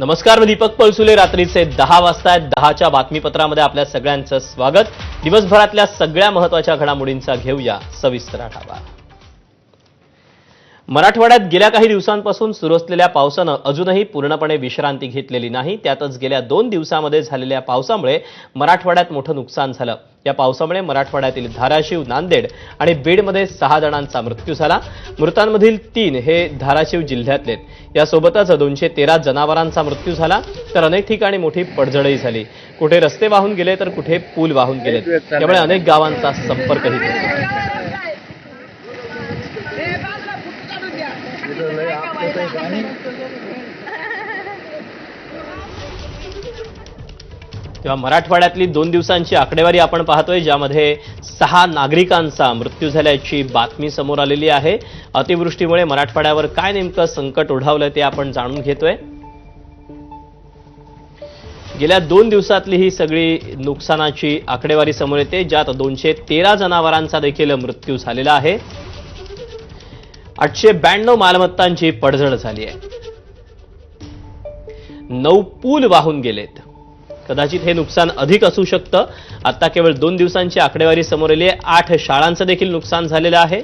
नमस्कार मी दीपक पळसुले. रात्रीचे दहा वाजता आहेत दहाच्या बातमीपत्रामध्ये आपल्या सगळ्यांचं स्वागत. दिवसभरातल्या सगळ्या महत्त्वाच्या घडामोडींचा घेऊया सविस्तर आढावा. मराठवाड्यात गेल्या काही दिवसांपासून सुरू असलेल्या पावसानं अजूनही पूर्णपणे विश्रांती घेतलेली नाही. त्यातच गेल्या दोन दिवसामध्ये झालेल्या पावसामुळे मराठवाड्यात मोठं नुकसान झालं. या पावसामुळे मराठवाड्यातील धाराशिव नांदेड आणि बीडमध्ये सहा जणांचा मृत्यू झाला. मृतांमधील तीन हे धाराशिव जिल्ह्यातले यासोबतच दोनशे तेरा जनावरांचा मृत्यू झाला. तर अनेक ठिकाणी मोठी पडझडही झाली. कुठे रस्ते वाहून गेले तर कुठे पूल वाहून गेले त्यामुळे अनेक गावांचा संपर्कही तुटला तेव्हा मराठवाड्यातली दोन दिवसांची आकडेवारी आपण पाहतोय ज्यामध्ये सहा नागरिकांचा मृत्यू झाल्याची बातमी समोर आलेली आहे. अतिवृष्टीमुळे मराठवाड्यावर काय नेमकं संकट ओढावलं ते आपण जाणून घेतोय. गेल्या दोन दिवसातली ही सगळी नुकसानाची आकडेवारी समोर येते ज्यात दोनशे तेरा जनावरांचा देखील मृत्यू झालेला आहे. आठशे ब्याण्णव मालमत्तांची पडझड झाली आहे. नऊ पूल वाहून गेलेत. कदाचित हे नुकसान अधिक असू शकतं. आता केवळ दोन दिवसांची आकडेवारी समोर आली आहे. आठ शाळांचं देखील नुकसान झालेलं आहे.